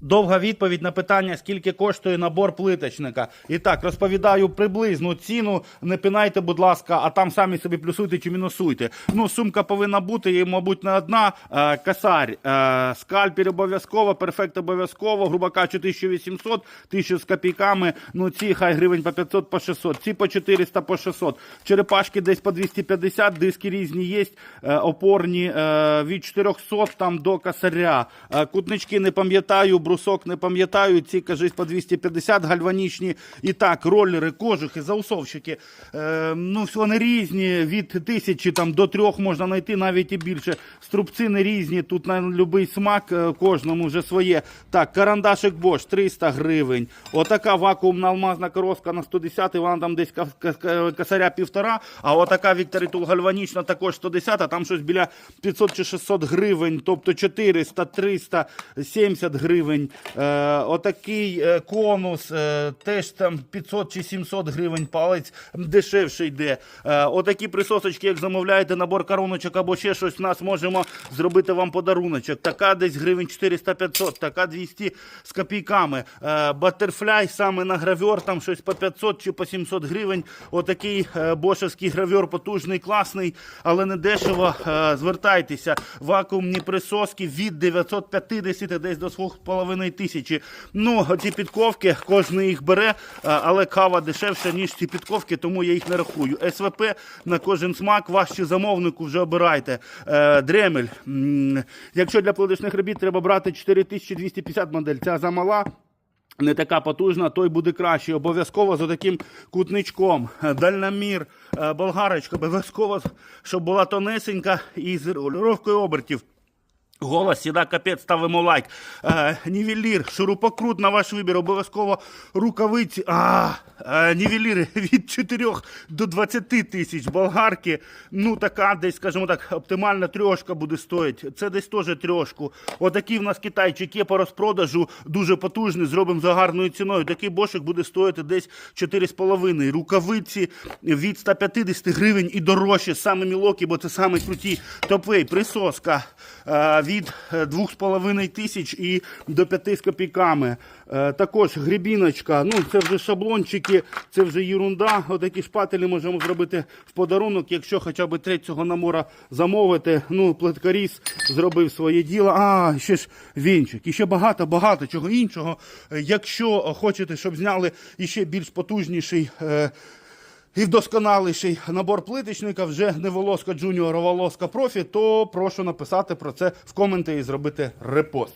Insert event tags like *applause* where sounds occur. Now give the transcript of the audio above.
Довга відповідь на питання, скільки коштує набор плиточника. І так, розповідаю приблизну ціну. Не пинайте, будь ласка, а там самі собі плюсуйте чи мінусуйте. Ну, сумка повинна бути, і, мабуть, не одна. Е, касарь, е, скальпель обов'язково, перфект обов'язково, грубо кажучи, 1800, 1000 з копійками. Ну, ці хай гривень по 500, по 600, ці по 400, по 600. Черепашки десь по 250, диски різні є, е, опорні від 400 там до касаря. Кутнички не пам'ятаю, брусок не пам'ятаю, ці, кажись, по 250 гальванічні. І так, ролери, кожухи, заусовщики. Е, ну, вони різні, від тисячі там, до трьох можна знайти навіть і більше. Струбці не різні, тут на будь-який смак, е, кожному вже своє. Так, карандашик Bosch 300 гривень. Отака вакуумна алмазна коробка на 110, вона там десь косаря півтора, а отака Вікторитул гальванічна також 110, а там щось біля 500 чи 600 гривень, тобто 400, 300, 70 гривень. Е, отакий е, конус, е, теж там 500 чи 700 гривень палець дешевше йде. Отакі присосочки, як замовляєте, набор короночок або ще щось, в нас можемо зробити вам подаруночок. Така десь гривень 400-500, така 200 з копійками. Батерфляй саме на гравьор, там щось по 500 чи по 700 гривень. Отакий бошевський гравьор потужний, класний, але не дешево. Звертайтеся. Вакуумні присоски від 950 десь до 2,5 тисячі. Ну, ці підковки, кожен їх бере, е, але кава дешевша, ніж ці підковки, тому я їх не рахую. СВП на кожен смак, важче замовнику вже обирайте. Е, Дремель. Якщо для плодичних робіт треба брати 4250 модель, ця замала. Не така потужна, той буде краще. Обов'язково з таким кутничком. Дальномір, е, болгарочка, обов'язково, щоб була тонесенька і з регулювкою обертів. Голос сіда капець, ставимо лайк. Е, нівелір, шурупокрут на ваш вибір, обов'язково рукавиці. А, е, нівеліри *laughs* від 4 до 20 тисяч. Болгарки, ну така десь, скажімо так, оптимальна трьошка буде стоїти. Це десь теж трьошку. Отакий в нас китайчик є по розпродажу, дуже потужний, зробимо за гарною ціною. Такий бошик буде стоїти десь 4,5. Рукавиці від 150 гривень і дорожче, саме мілокі, бо це саме круті. Топей, присоска е, від е, 2,5 тисяч і до 5 з копійками. Е, Також грібіночка, ну це вже шаблончики, це вже ерунда. Отакі шпателі можемо зробити в подарунок, якщо хоча б третього намора замовити. Ну, плиткаріс зробив своє діло. А, ще ж вінчик. І ще багато-багато чого іншого. Е, Якщо хочете, щоб зняли іще більш потужніший. І вдосконаліший набор плиточника вже не волоска джуніор, а волоска профі, то прошу написати про це в коменти і зробити репост.